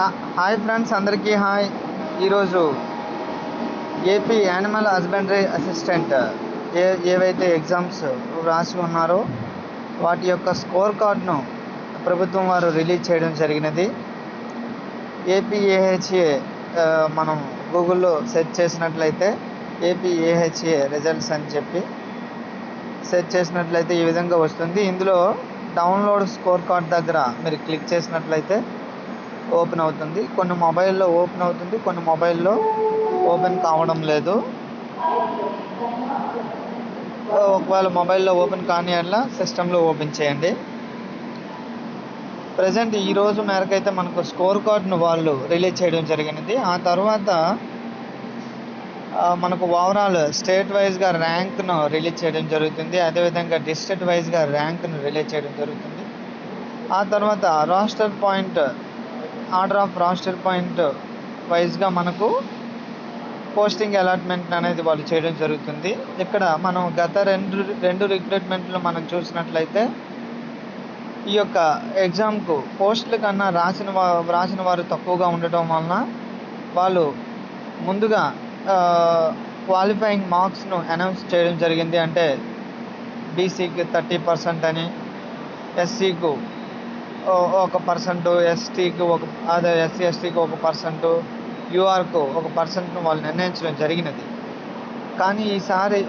Hi friends అందరికీ hi. ఈరోజు AP animal husbandry assistant ఏ ఏవైతే ఎగ్జామ్స్ రాసి ఉన్నారో వాటి యొక్క స్కోర్ కార్డ్ను ప్రభుత్వం వారు రిలీజ్ చేయడం జరిగినది. ఏపీఏహెచ్ఏ మనం గూగుల్లో సెర్చ్ చేసినట్లయితే ఏపీఏహెచ్ఏ రిజల్ట్స్ అని చెప్పి సెర్చ్ చేసినట్లయితే ఈ విధంగా వస్తుంది. ఇందులో డౌన్లోడ్ స్కోర్ కార్డ్ దగ్గర మీరు క్లిక్ చేసినట్లయితే ఓపెన్ అవుతుంది. కొన్ని మొబైల్లో ఓపెన్ అవుతుంది కొన్ని మొబైల్లో ఓపెన్ కావడం లేదు. ఒకవేళ మొబైల్లో ఓపెన్ కాని అట్లా సిస్టంలో ఓపెన్ చేయండి. ప్రజెంట్ ఈ రోజు మేరకు అయితే మనకు స్కోర్ కార్డ్ను వాళ్ళు రిలీజ్ చేయడం జరిగినది. ఆ తర్వాత మనకు ఓవరాల్ స్టేట్ వైజ్గా ర్యాంక్ను రిలీజ్ చేయడం జరుగుతుంది. అదేవిధంగా డిస్ట్రిక్ట్ వైజ్గా ర్యాంక్ను రిలీజ్ చేయడం జరుగుతుంది. ఆ తర్వాత roster point order of roster point వైజ్గా మనకు పోస్టింగ్ అలాట్మెంట్ అనేది వాళ్ళు చేయడం జరుగుతుంది. ఇక్కడ మనం గత రెండు రెండు రిక్రూట్మెంట్లు మనం చూసినట్లయితే ఈ యొక్క ఎగ్జామ్కు పోస్టుల కన్నా రాసిన వా రాసిన వారు తక్కువగా ఉండటం వలన వాళ్ళు ముందుగా క్వాలిఫైయింగ్ మార్క్స్ను అనౌన్స్ చేయడం జరిగింది. అంటే బీసీకి థర్టీ పర్సెంట్ అని ఎస్సీకు ఒక పర్సెంట్ ఎస్టీకి ఒక అదే ఎస్సీ ఎస్టీకి ఒక పర్సెంట్ యూఆర్కు ఒక పర్సెంట్ను వాళ్ళు నిర్ణయించడం జరిగినది. కానీ ఈసారి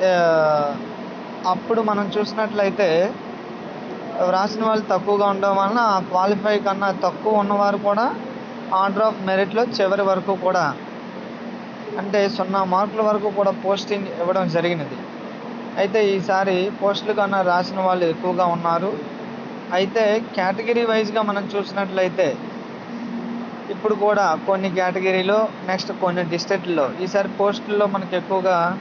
అప్పుడు మనం చూసినట్లయితే రాసిన వాళ్ళు తక్కువగా ఉండడం వలన క్వాలిఫై కన్నా తక్కువ ఉన్నవారు కూడా ఆర్డర్ ఆఫ్ మెరిట్లో చివరి వరకు కూడా అంటే సున్నా మార్కుల వరకు కూడా పోస్టింగ్ ఇవ్వడం జరిగినది. అయితే ఈసారి పోస్టులు కన్నా రాసిన వాళ్ళు ఎక్కువగా ఉన్నారు. అయితే కేటగిరీ వైజ్గా మనం చూసినట్లయితే ఇప్పుడు కూడా కొన్ని కేటగిరీలో నెక్స్ట్ కొన్ని డిస్ట్రిక్ట్లో. ఈసారి పోస్టుల్లో మనకి ఎక్కువగా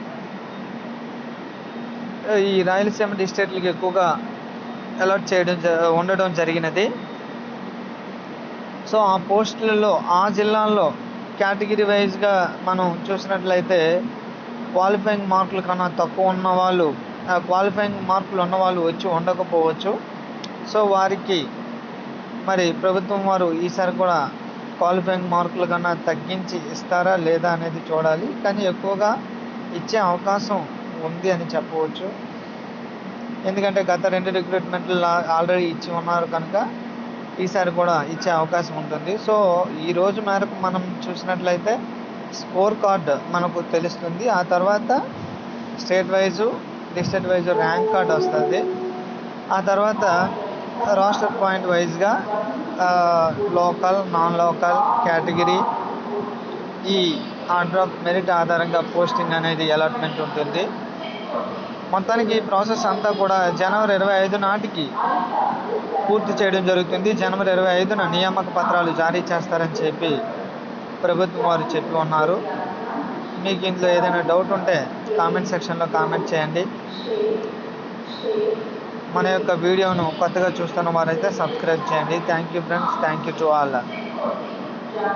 ఈ రాయలసీమ డిస్ట్రిక్ట్లకి ఎక్కువగా అలాట్ చేయడం జ- ఉండడం జరిగినది. సో ఆ పోస్టులలో ఆ జిల్లాల్లో కేటగిరీ వైజ్గా మనం చూసినట్లయితే క్వాలిఫైయింగ్ మార్కుల కన్నా తక్కువ ఉన్న వాళ్ళు ఆ క్వాలిఫైయింగ్ మార్కులు ఉన్నవాళ్ళు వచ్చి ఉండకపోవచ్చు. సో వారికి మరి ప్రభుత్వం వారు ఈసారి కూడా క్వాలిఫైయింగ్ మార్కుల కన్నా తగ్గించి ఇస్తారా లేదా అనేది చూడాలి. కానీ ఎక్కువగా ఇచ్చే అవకాశం ఉంది అని చెప్పవచ్చు. ఎందుకంటే గత రెండు రిక్రూట్మెంట్లు ఆల్రెడీ ఇచ్చి ఉన్నారు కనుక ఈసారి కూడా ఇచ్చే అవకాశం ఉంటుంది. సో ఈ రోజు మేరకు మనం చూసినట్లయితే స్కోర్ కార్డ్ మనకు తెలుస్తుంది. ఆ తర్వాత state wise district wise rank card వస్తుంది. ఆ తర్వాత రాస్టర్ పాయింట్ వైజ్గా లోకల్ నాన్ లోకల్ కేటగిరీ ఈ ఆర్డర్ ఆఫ్ మెరిట్ ఆధారంగా పోస్టింగ్ అనేది అలాట్మెంట్ ఉంటుంది. మొత్తానికి ఈ ప్రాసెస్ అంతా కూడా జనవరి ఇరవై ఐదు నాటికి పూర్తి చేయడం జరుగుతుంది. జనవరి ఇరవై ఐదున నియామక పత్రాలు జారీ చేస్తారని చెప్పి ప్రభుత్వం వారు చెప్పి ఉన్నారు. మీకు ఇందులో ఏదైనా డౌట్ ఉంటే కామెంట్ సెక్షన్లో కామెంట్ చేయండి. మన యొక్క వీడియోను కొత్తగా చూస్తున్న వారైతే సబ్స్క్రైబ్ చేయండి. Thank you friends thank you to all